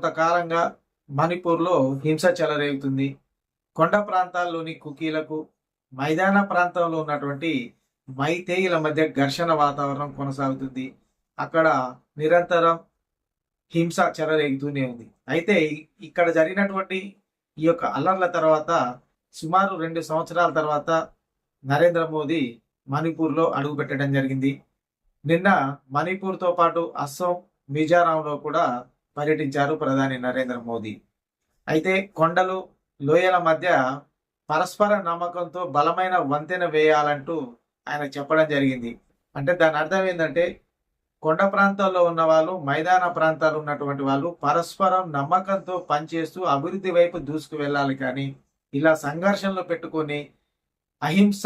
కొంతకాలంగా మణిపూర్లో హింస చెలరేగుతుంది. కొండ ప్రాంతాల్లోని కుకీలకు మైదాన ప్రాంతంలో ఉన్నటువంటి మైతేయుల మధ్య ఘర్షణ వాతావరణం కొనసాగుతుంది. అక్కడ నిరంతరం హింస చెలరేగుతూనే ఉంది. అయితే ఇక్కడ జరిగినటువంటి ఈ యొక్క అల్లర్ల తర్వాత సుమారు రెండు సంవత్సరాల తర్వాత నరేంద్ర మోదీ మణిపూర్లో అడుగు పెట్టడం జరిగింది. నిన్న మణిపూర్తో పాటు అస్సాం మిజోరాంలో కూడా పర్యటించారు ప్రధాని నరేంద్ర మోదీ. అయితే కొండలు లోయల మధ్య పరస్పర నమ్మకంతో బలమైన వంతెన వేయాలంటూ ఆయన చెప్పడం జరిగింది. అంటే దాని అర్థం ఏంటంటే కొండ ప్రాంతాల్లో ఉన్న వాళ్ళు మైదాన ప్రాంతాలు ఉన్నటువంటి వాళ్ళు పరస్పరం నమ్మకంతో పనిచేస్తూ అభివృద్ధి వైపు దూసుకు వెళ్ళాలి కానీ ఇలా సంఘర్షణలు పెట్టుకొని అహింస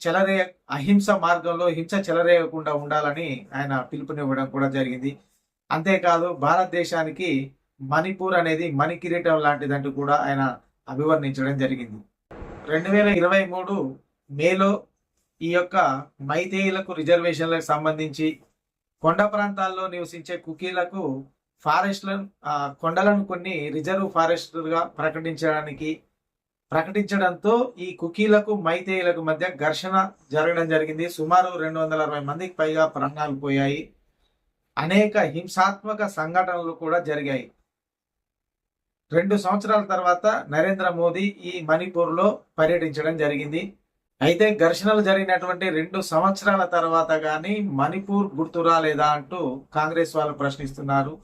చెలరే అహింస మార్గంలో హింస చెలరేయకుండా ఉండాలని ఆయన పిలుపునివ్వడం కూడా జరిగింది. అంతేకాదు భారతదేశానికి మణిపూర్ అనేది మణి కిరీటం లాంటిదంటూ కూడా ఆయన అభివర్ణించడం జరిగింది. రెండు వేల ఇరవై మూడు మేలో ఈ యొక్క మైతేయులకు రిజర్వేషన్లకు సంబంధించి కొండ ప్రాంతాల్లో నివసించే కుకీలకు ఫారెస్ట్లను కొండలను కొన్ని రిజర్వ్ ఫారెస్టర్గా ప్రకటించడానికి ప్రకటించడంతో ఈ కుకీలకు మైతేయులకు మధ్య ఘర్షణ జరగడం జరిగింది. సుమారు రెండు వందల అరవై మందికి పైగా ప్రాణాలు పోయాయి. అనేక హింసాత్మక సంఘటనలు కూడా జరిగాయి. రెండు సంవత్సరాల తర్వాత నరేంద్ర మోదీ ఈ మణిపూర్లో పర్యటించడం జరిగింది. అయితే ఘర్షణలు జరిగినటువంటి రెండు సంవత్సరాల తర్వాత కానీ మణిపూర్ గుర్తు రాలేదా అంటూ కాంగ్రెస్ వాళ్ళు ప్రశ్నిస్తున్నారు.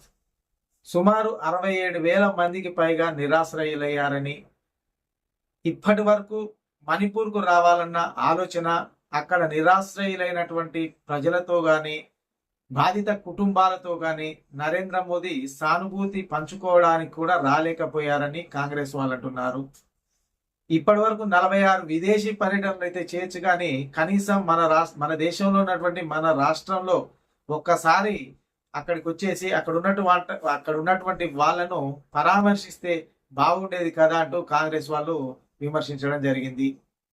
సుమారు అరవై ఏడు వేల మందికి పైగా నిరాశ్రయులయ్యారని. ఇప్పటి వరకు మణిపూర్కు రావాలన్న ఆలోచన అక్కడ నిరాశ్రయులైనటువంటి ప్రజలతో కానీ బాధిత కుటుంబాలతో గాని నరేంద్ర మోదీ సానుభూతి పంచుకోవడానికి కూడా రాలేకపోయారని కాంగ్రెస్ వాళ్ళు అంటున్నారు ఇప్పటి వరకు నలభై ఆరు విదేశీ పర్యటనలు అయితే చేయొచ్చు కానీ కనీసం మన రాష్ట్ర మన దేశంలో ఉన్నటువంటి మన రాష్ట్రంలో ఒక్కసారి అక్కడికి వచ్చేసి అక్కడ ఉన్నటువంటి అక్కడ ఉన్నటువంటి వాళ్ళను పరామర్శిస్తే బాగుండేది కదా అంటూ కాంగ్రెస్ వాళ్ళు విమర్శించడం జరిగింది.